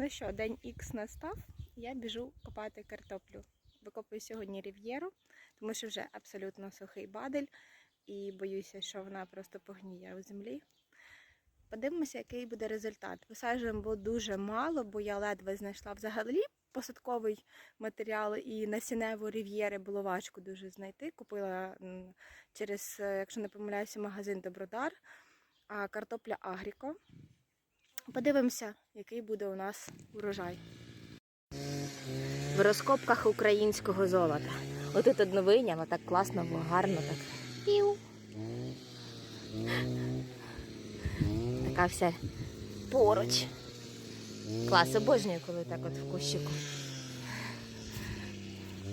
Ну що, день Х настав, я біжу копати картоплю. Викопую сьогодні рів'єру, тому що вже абсолютно сухий бадель, і боюся, що вона просто погніє у землі. Подивимося, який буде результат. Висаджуємо було дуже мало, бо я ледве знайшла взагалі посадковий матеріал і насінневу рів'єри було важко дуже знайти. Купила через, е, якщо не помиляюся, магазин Добродар, а картопля Агріко. Подивимося, який буде у нас урожай. В розкопках українського золота. Отут одну вийняла, так класно, гарно так. Пів. Така вся поруч. Клас, обожнюю, коли так от в кущику.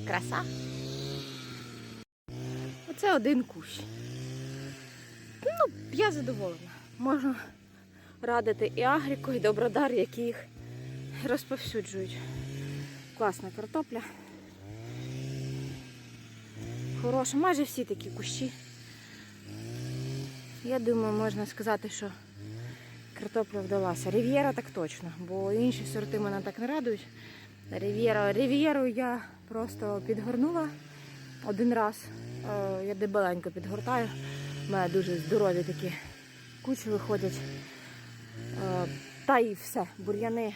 Краса. Оце один кущ. Ну, я задоволена. Можу радити і Агріку, і Добродар, які їх розповсюджують. Класна картопля. Хороша, майже всі такі кущі. Я думаю, можна сказати, що картопля вдалася. Рів'єра так точно, бо інші сорти мене так не радують. Рів'єру я просто підгорнула один раз. Е, Я дебеленько підгортаю. У мене дуже здорові такі кучі виходять. Е, Та і все, бур'яни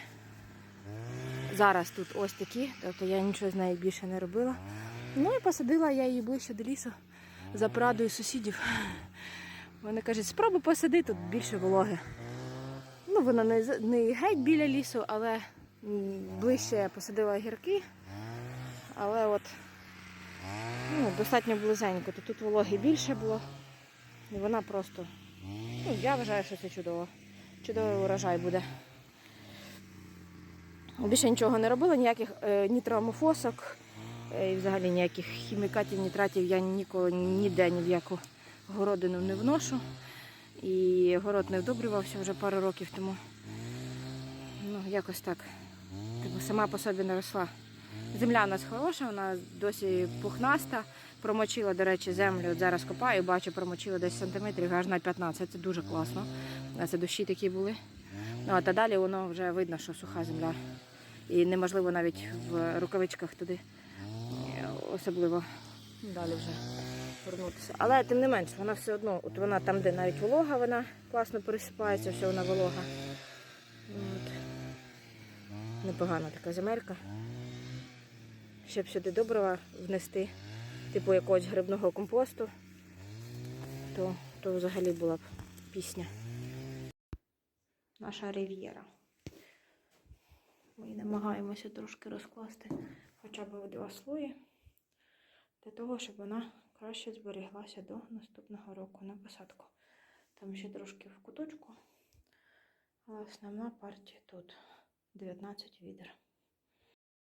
зараз тут ось такі, тобто я нічого з нею більше не робила. Ну і посадила я її ближче до лісу за порадою сусідів. Вони кажуть, спробуй посади, тут більше вологи. Ну, вона не, не геть біля лісу, але ближче я посадила гірки. Але от ну, достатньо близенько, то тут вологи більше було. І вона просто, ну, я вважаю, що це чудово. Чудовий урожай буде. Більше нічого не робила, ніяких е, ні травмофосок, е, і взагалі ніяких хімікатів, нітратів я ніколи ніде ні в яку городину не вношу. І город не вдобрювався вже пару років тому. Ну, якось так. Типу, сама по собі не росла. Земля у нас хороша, вона досі пухнаста. Промочила, до речі, землю. Зараз копаю, бачу, промочила десь сантиметрів аж на 15. Це дуже класно. Це дощі такі були. Ну, а та далі воно вже видно, що суха земля. І неможливо навіть в рукавичках туди е, особливо далі вже повернутися. Але тим не менш, вона все одно, от вона там, де навіть волога, вона класно пересипається, все вона волога. От. Непогана така земелька. Щоб сюди добрива внести, типу якогось грибного компосту, то, то взагалі була б пісня. Наша рів'єра. Ми намагаємося трошки розкласти хоча б в два слої, для того, щоб вона краще зберіглася до наступного року на посадку. Там ще трошки в куточку, але основна партія тут 19 відер.